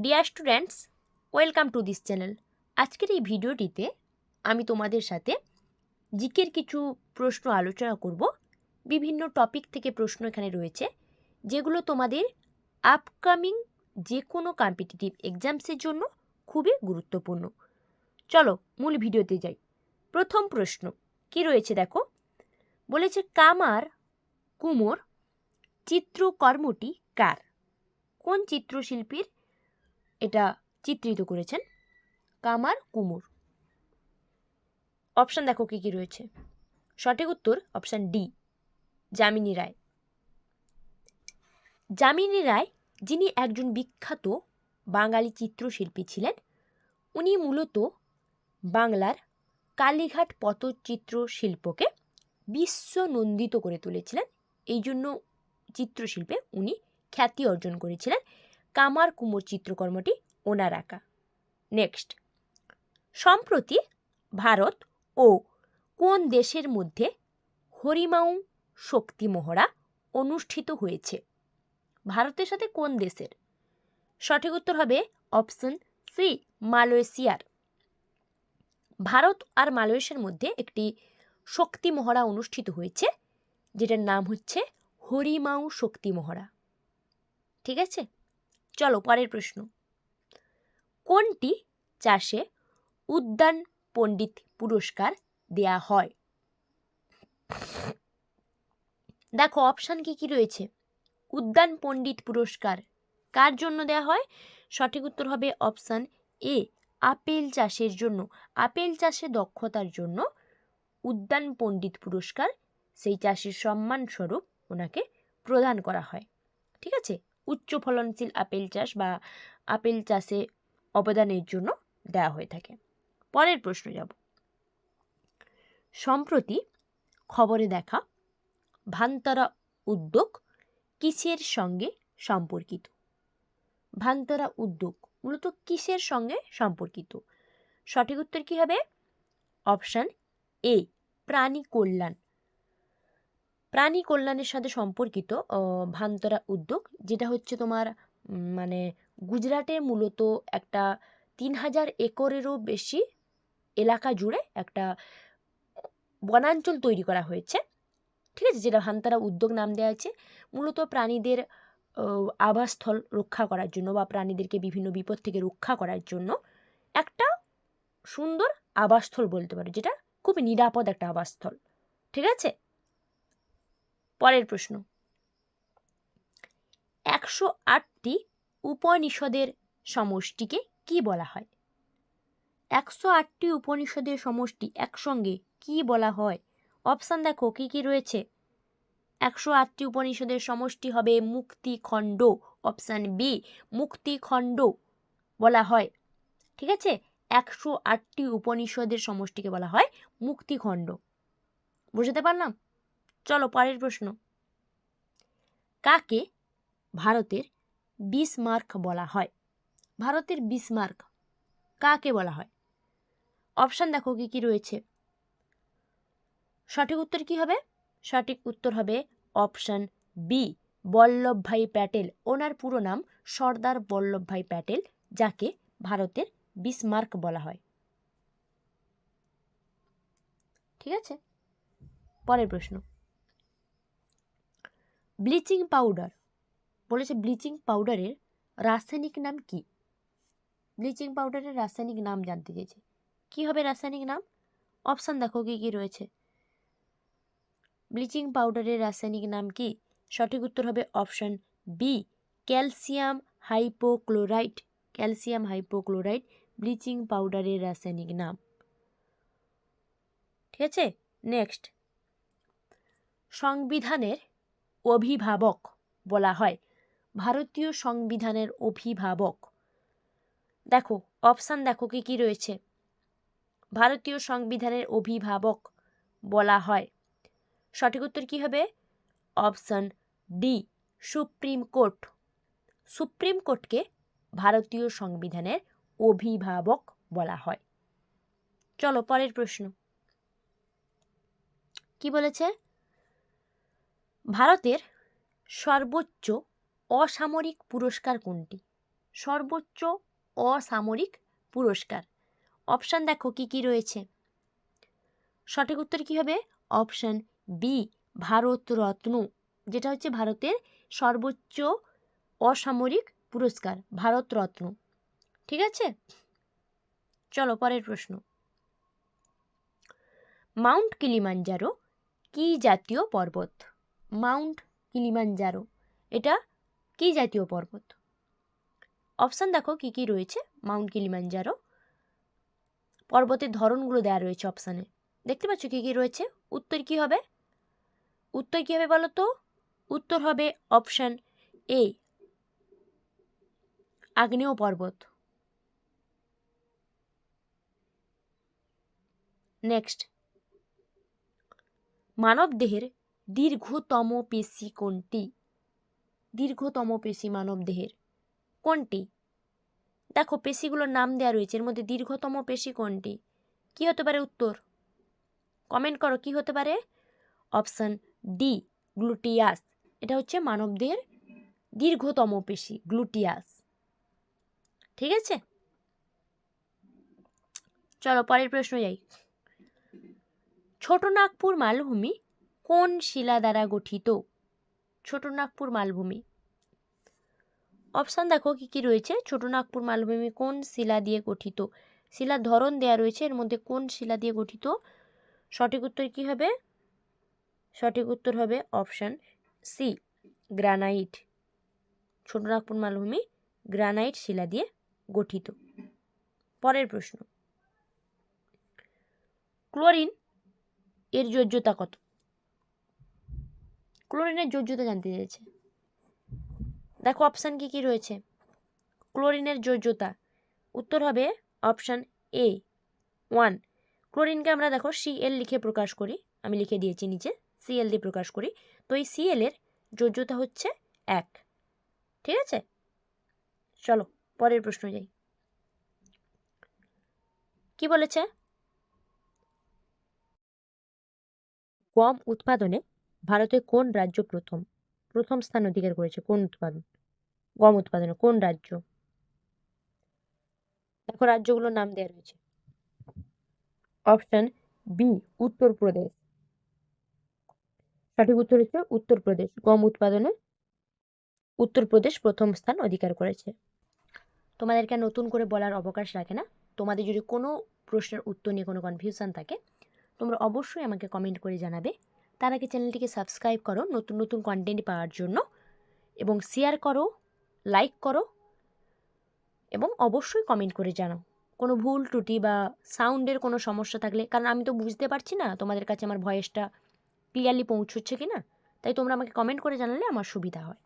Dear students welcome to this channel আজকের এই ভিডিওটিতে আমি তোমাদের সাথে জিকের কিছু প্রশ্ন আলোচনা করব। বিভিন্ন টপিক থেকে প্রশ্ন এখানে রয়েছে, যেগুলো তোমাদের আপকামিং যে কোনো কম্পিটিটিভ এক্সামসের জন্য খুবই গুরুত্বপূর্ণ। চলো মূল ভিডিওতে যাই। প্রথম প্রশ্ন, কি রয়েছে দেখো? বলেছে, কামার কুমোর চিত্রকর্মটি কার? কোন চিত্রশিল্পীর এটা চিত্রিত করেছেন কামার কুমোর। অপশান দেখো কী কী রয়েছে। সঠিক উত্তর অপশান ডি, যামিনী রায়। যামিনী রায় যিনি একজন বিখ্যাত বাঙালি চিত্রশিল্পী ছিলেন, উনি মূলত বাংলার কালীঘাট পটচিত্র শিল্পকে বিশ্বনন্দিত করে তুলেছিলেন। এই জন্য চিত্রশিল্পে উনি খ্যাতি অর্জন করেছিলেন। কামার কুমোর চিত্রকর্মটি ওনার আঁকা নেক্সট সম্প্রতি ভারত ও কোন দেশের মধ্যে হরিমাউ শক্তি মহড়া অনুষ্ঠিত হয়েছে? ভারতের সাথে কোন দেশের? সঠিক উত্তর হবে অপশন সি মালয়েশিয়ার। ভারত আর মালয়েশিয়ার মধ্যে একটি শক্তি মহড়া অনুষ্ঠিত হয়েছে, যেটার নাম হচ্ছে হরিমাউ শক্তি মহড়া। ঠিক আছে? চলো, পরের প্রশ্ন। কোনটি চাষে উদ্যান পণ্ডিত পুরস্কার দেয়া হয়? দেখো অপশান কি কি রয়েছে? উদ্যান পণ্ডিত পুরস্কার কার জন্য দেয়া হয়? সঠিক উত্তর হবে অপশান এ আপেল চাষের জন্য। আপেল চাষে দক্ষতার জন্য উদ্যান পণ্ডিত পুরস্কার সেই চাষির সম্মানস্বরূপ ওনাকে প্রদান করা হয়। ঠিক আছে? উচ্চ ফলনশীল আপেল চাষ বা আপেল চাষে অবদানের জন্য দেওয়া হয়ে থাকে। পরের প্রশ্ন যাব। সম্প্রতি খবরে দেখা ভান্তরা উদ্যোগ কিসের সঙ্গে সম্পর্কিত? ভান্তরা উদ্যোগ মূলত কিসের সঙ্গে সম্পর্কিত? সঠিক উত্তর কী হবে? অপশান এ, প্রাণী কল্যাণ। প্রাণী কল্যাণের সাথে সম্পর্কিত ভান্তরা উদ্যোগ, যেটা হচ্ছে তোমার মানে গুজরাটের মূলত একটা তিন হাজার একরেরও বেশি এলাকা জুড়ে একটা বনাঞ্চল তৈরি করা হয়েছে। ঠিক আছে? যেটা ভান্তারা উদ্যোগ নাম দেওয়া আছে। মূলত প্রাণীদের আবাসস্থল রক্ষা করার জন্য বা প্রাণীদেরকে বিভিন্ন বিপদ থেকে রক্ষা করার জন্য একটা সুন্দর আবাসস্থল বলতে পারো, যেটা খুব নিরাপদ একটা আবাসস্থল। ঠিক আছে? পরের প্রশ্ন। একশো আটটি উপনিষদের সমষ্টিকে কি বলা হয়? একশো আটটি উপনিষদের সমষ্টি একসঙ্গে কি বলা হয়? অপশান দেখো, কী কী রয়েছে? একশো আটটি উপনিষদের সমষ্টি হবে মুক্তিখণ্ড অপশান বি মুক্তিখণ্ড বলা হয়। ঠিক আছে? একশো আটটি উপনিষদের সমষ্টিকে বলা হয় মুক্তিখণ্ড বুঝতে পারলাম? চলো পরের প্রশ্ন। কাকে ভারতের বিসমার্ক বলা হয়? ভারতের বিসমার্ক কাকে বলা হয়? অপশান দেখো কী কী রয়েছে। সঠিক উত্তর কি হবে? সঠিক উত্তর হবে অপশান বি বল্লভভাই প্যাটেল। ওনার পুরো নাম সর্দার বল্লভভাই প্যাটেল, যাকে ভারতের বিসমার্ক বলা হয়। ঠিক আছে? পরের প্রশ্ন। Bleaching powder. বলেছে ব্লিচিং পাউডারের রাসায়নিক নাম কি? ব্লিচিং পাউডারের রাসায়নিক নাম জানতে চেয়েছে। কী হবে রাসায়নিক নাম? অপশান দেখো কী কী রয়েছে। ব্লিচিং পাউডারের রাসায়নিক নাম কি? সঠিক উত্তর হবে option B, calcium hypochlorite. Calcium hypochlorite bleaching পাউডারের রাসায়নিক নাম। ঠিক আছে? নেক্সট। সংবিধানের অভিভাবক বলা হয়। ভারতীয় সংবিধানের অভিভাবক। দেখো অপশান দেখো কি কি রয়েছে। ভারতীয় সংবিধানের অভিভাবক বলা হয়। সঠিক উত্তর কী হবে? Option D supreme court. Supreme কোর্টকে ভারতীয় সংবিধানের অভিভাবক বলা হয়। চলো, পরের প্রশ্ন। কি বলেছে? ভারতের সর্বোচ্চ অসামরিক পুরস্কার কোনটি? সর্বোচ্চ অসামরিক পুরস্কার। অপশান দেখো, কি কি রয়েছে? সঠিক উত্তর কী হবে? অপশান বি, ভারত রত্ন, যেটা হচ্ছে ভারতের সর্বোচ্চ অসামরিক পুরস্কার, ভারত রত্ন। ঠিক আছে? চলো, পরের প্রশ্ন। মাউন্ট কিলিমাঞ্জারো কি জাতীয় পর্বত? Mount Kilimanjaro. এটা কি জাতীয় পর্বত? অপশান দেখো, কি কি রয়েছে মাউন্ট কিলিমাঞ্জারো। পর্বতের ধরনগুলো দেওয়া রয়েছে অপশানে দেখতে পাচ্ছ কী কী রয়েছে? উত্তর কি হবে? উত্তর কী হবে বলো তো? উত্তর হবে অপশান এ, আগ্নেয় পর্বত। নেক্সট। মানবদেহের দীর্ঘতম পেশি কোনটি? দীর্ঘতম পেশি মানবদেহের কোনটি? দেখো, পেশিগুলোর নাম দেওয়া রয়েছে। এর মধ্যে দীর্ঘতম পেশি কোনটি? কি হতে পারে উত্তর? কমেন্ট করো, কি হতে পারে? অপশান ডি গ্লুটিয়াস এটা হচ্ছে মানবদেহের দীর্ঘতম পেশি গ্লুটিয়াস ঠিক আছে? চলো, পরের প্রশ্ন যাই। ছোট নাগপুর মালভূমি কোন শিলা দ্বারা গঠিত? ছোট নাগপুর মালভূমি। অপশান দেখো কি কি রয়েছে? ছোট নাগপুর মালভূমি কোন শিলা দিয়ে গঠিত? শিলার ধরন দেয়া রয়েছে, এর মধ্যে কোন শিলা দিয়ে গঠিত? সঠিক উত্তর কি হবে? সঠিক উত্তর হবে অপশান সি গ্রানাইট ছোট নাগপুর মালভূমি গ্রানাইট শিলা দিয়ে গঠিত। পরের প্রশ্ন। ক্লোরিন এর যোজ্যতা কত? ক্লোরিনের যোজ্যতা জানতে চেয়েছে। দেখো অপশান কি কি রয়েছে? ক্লোরিনের যোজ্যতা উত্তর হবে অপশান এ ওয়ান ক্লোরিনকে আমরা দেখো সিএল লিখে প্রকাশ করি। আমি লিখে দিয়েছি নিচে সিএল দিয়ে প্রকাশ করি। তো এই সিএলের যোজ্যতা হচ্ছে এক। ঠিক আছে? চলো, পরের প্রশ্ন যাই। কি বলেছে? গম উৎপাদনে ভারতের কোন রাজ্য প্রথম? প্রথম স্থান অধিকার করেছে কোন উৎপাদন গম উৎপাদনে কোন রাজ্য? দেখো রাজ্যগুলোর নাম দেওয়া রয়েছে। অপশন বি উত্তরপ্রদেশ সঠিক উত্তর হচ্ছে উত্তরপ্রদেশ গম উৎপাদনে উত্তরপ্রদেশ প্রথম স্থান অধিকার করেছে। তোমাদেরকে নতুন করে বলার অবকাশ রাখে না। তোমাদের যদি কোনো প্রশ্নের উত্তর নিয়ে কোনো কনফিউশন থাকে, তোমরা অবশ্যই আমাকে কমেন্ট করে জানাবে। তার আগে চ্যানেলটিকে সাবস্ক্রাইব করো নতুন নতুন কন্টেন্ট পাওয়ার জন্য এবং শেয়ার করো লাইক করো এবং অবশ্যই কমেন্ট করে জানাও। কোনো ভুল ত্রুটি বা সাউন্ডের কোনো সমস্যা থাকলে, কারণ আমি তো বুঝতে পারছি না তোমাদের কাছে আমার ভয়েসটা ক্লিয়ারলি পৌঁছচ্ছে কি না তাই তোমরা আমাকে কমেন্ট করে জানালে আমার সুবিধা হয়।